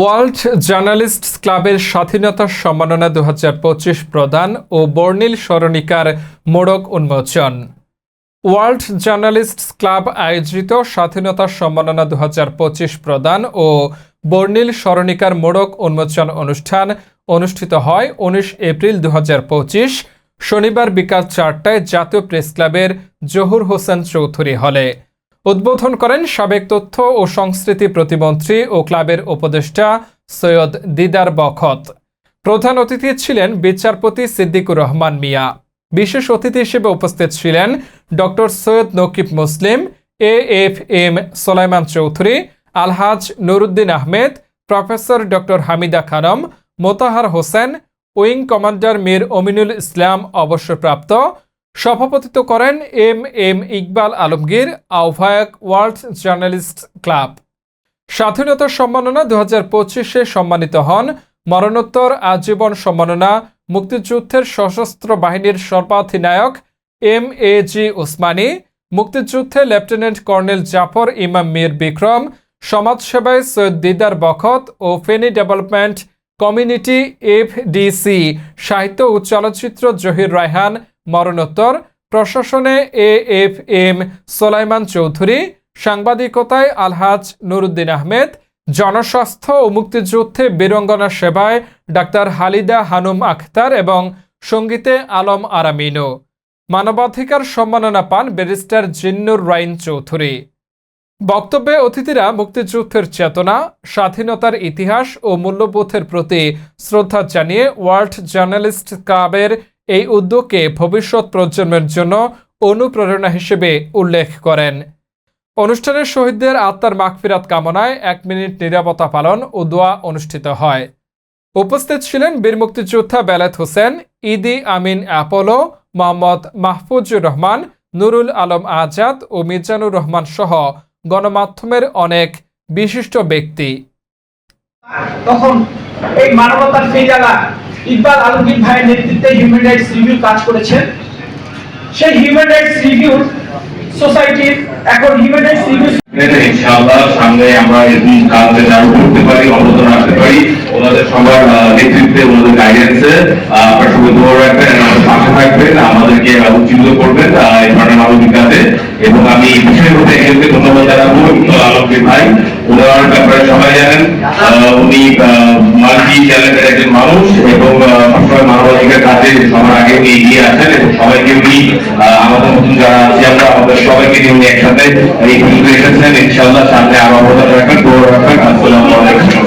World journalist ক্লাবের স্বাধীনতা সম্মাননা দু হাজার পঁচিশ প্রদান ও বর্ণিল স্মরণিকার মোড়ক উন্মোচন। ওয়ার্ল্ড জার্নালিস্ট ক্লাব আয়োজিত স্বাধীনতা সম্মাননা দু হাজার পঁচিশ প্রদান ও বর্ণিল স্মরণিকার মোড়ক উন্মোচন অনুষ্ঠান অনুষ্ঠিত হয় উনিশ এপ্রিল দু হাজার পঁচিশ, শনিবার বিকাল চারটায় জাতীয় প্রেস ক্লাবের জহুর হোসেন চৌধুরী হলে। উদ্বোধন করেন সাবেক তথ্য ও সংস্কৃতি প্রতিমন্ত্রী ও ক্লাবের উপদেষ্টা সৈয়দ দিদার বখত। প্রধান অতিথি ছিলেন বিচারপতি সিদ্দিকুর রহমান মিয়া। বিশেষ অতিথি হিসেবে উপস্থিত ছিলেন doctor Syed Nakib Muslim A F M Solaiman Chowdhury, Alhaj Nuruddin Ahmed, professor doctor Hamida Khanam, Motahar Hossain, wing commander Mir Aminul Islam অবসরপ্রাপ্ত সভাপতিত্ব করেন এম এম ইকবাল আলমগীর, আহ্বায়ক ওয়ার্ল্ড জার্নালিস্ট ক্লাব। স্বাধীনতা সম্মাননা দু হাজার পঁচিশে সম্মানিত হন। মরণোত্তর আজীবন সম্মাননা, মুক্তিযুদ্ধের সশস্ত্র বাহিনীর সর্বাধিনায়ক এম এ জি ওসমানী মুক্তিযুদ্ধে লেফটেন্যান্ট কর্নেল জাফর ইমাম মীর বিক্রম, সমাজসেবায় সৈয়দ দিদার বখত ও ফেনী ডেভেলপমেন্ট কমিউনিটি এফডিসি, সাহিত্য ও চলচ্চিত্র জহির রায়হান মরণোত্তর, প্রশাসনে A F M Solaiman Chowdhury, সাংবাদিকতায় Alhaj Nuruddin Ahmed, জনস্বাস্থ্য ও মুক্তিযুদ্ধে বীরঙ্গনা সেবায় ডাক্তার হালিদা হানুম আখতার এবং সঙ্গীতে আলম আরামিনো মানবাধিকার সম্মাননা পান ব্যারিস্টার জিন্নুর রাইন চৌধুরী। বক্তব্যে অতিথিরা মুক্তিযুদ্ধের চেতনা, স্বাধীনতার ইতিহাস ও মূল্যবোধের প্রতি শ্রদ্ধা জানিয়ে ওয়ার্ল্ড জার্নালিস্ট ক্লাবের এই উদ্যোগকে ভবিষ্যৎ প্রজন্মের জন্য অনুপ্রেরণা হিসেবে উল্লেখ করেন। অনুষ্ঠানে শহীদদের আত্মার মাগফিরাত কামনায় এক মিনিট নিরাপত্তা পালন ও দোয়া অনুষ্ঠিত হয়। উপস্থিত ছিলেন বীর মুক্তিযোদ্ধা বেলাত হোসেন, ইদি আমিন অ্যাপোলো, মোহাম্মদ মাহফুজুর রহমান, নুরুল আলম আজাদ ও মিজানুর রহমান সহ গণমাধ্যমের অনেক বিশিষ্ট ব্যক্তি। তখন এই মানবতার সেই জায়গা ইকবাল আলমগীর ভাইয়ের নেতৃত্বে হিউম্যান রাইটস রিভিউ কাজ করেছেন। সেই হিউম্যান রাইটস রিভিউ সোসাইটির এখন হিউম্যান রাইটস রিভিউ ইনশাআল্লাহ, সামনে আমরা এরকম কাজে চালু করতে পারি অবদান রাখতে পারি। ওনাদের সবার নেতৃত্বে ওনাদের গাইডেন্সে আপনার সঙ্গে দৌড় রাখবেন আমাদের পাশে থাকবেন, আমাদেরকে উজ্জীবিত করবেন এই ধরনের মানবিকাতে এবং আমি বিষয়গুলোতে একজনকে ধন্যবাদ জানাব আলমগীর ভাই। ওনার আপনারা সবাই জানেন উনি মাল্টি ট্যালেন্টেড একজন মানুষ এবং সবসময় মানবাধিকার কাজে সবার আগে উনি এগিয়ে আছেন এবং সবাইকে উনি আমাদের মতন যারা আছি আমরা, আমাদের সবাইকে নিয়ে উনি একসাথে এই সুযোগে এসেছেন। ইনশাল্লাহ সামনে আরও অবদান রাখবেন। দৌড় রাখবেন। আসসালামু আলাইকুম।